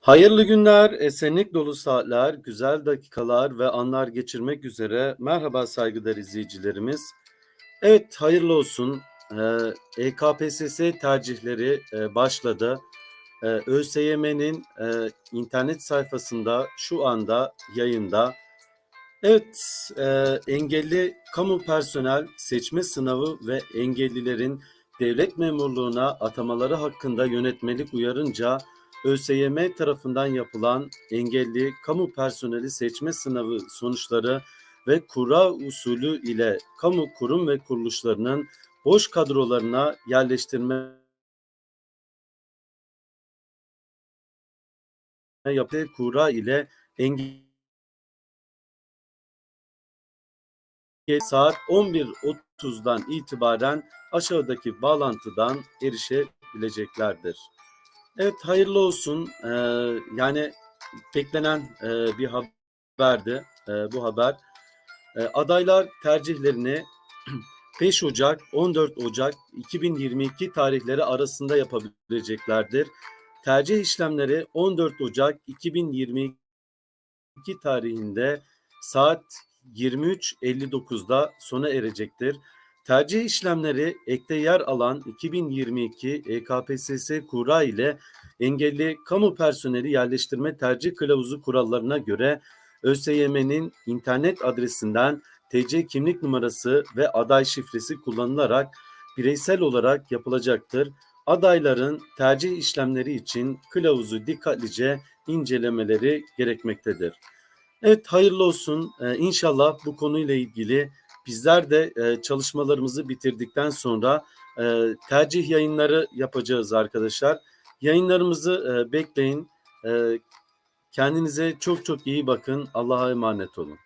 Hayırlı günler, esenlik dolu saatler, güzel dakikalar ve anlar geçirmek üzere. Merhaba saygıdeğer izleyicilerimiz. Evet, hayırlı olsun. Ee, EKPSS tercihleri e, başladı. Ee, ÖSYM'nin e, internet sayfasında şu anda yayında. Evet, e, engelli kamu personel seçme sınavı ve engellilerin devlet memurluğuna atamaları hakkında yönetmelik uyarınca ÖSYM tarafından yapılan engelli kamu personeli seçme sınavı sonuçları ve kura usulü ile kamu kurum ve kuruluşlarının boş kadrolarına yerleştirme yaptığı kura ile engelli saat 11.30'dan itibaren aşağıdaki bağlantıdan erişebileceklerdir. Evet hayırlı olsun. Ee, yani beklenen e, bir haberdi e, bu haber. E, adaylar tercihlerini 5 Ocak 14 Ocak 2022 tarihleri arasında yapabileceklerdir. Tercih işlemleri 14 Ocak 2022 tarihinde saat 23.59'da sona erecektir. Tercih işlemleri ekte yer alan 2022 EKPSS kura ile engelli kamu personeli yerleştirme tercih kılavuzu kurallarına göre ÖSYM'nin internet adresinden TC kimlik numarası ve aday şifresi kullanılarak bireysel olarak yapılacaktır. Adayların tercih işlemleri için kılavuzu dikkatlice incelemeleri gerekmektedir. Evet hayırlı olsun. Ee, inşallah bu konuyla ilgili bizler de e, çalışmalarımızı bitirdikten sonra e, tercih yayınları yapacağız arkadaşlar. Yayınlarımızı e, bekleyin. E, kendinize çok çok iyi bakın. Allah'a emanet olun.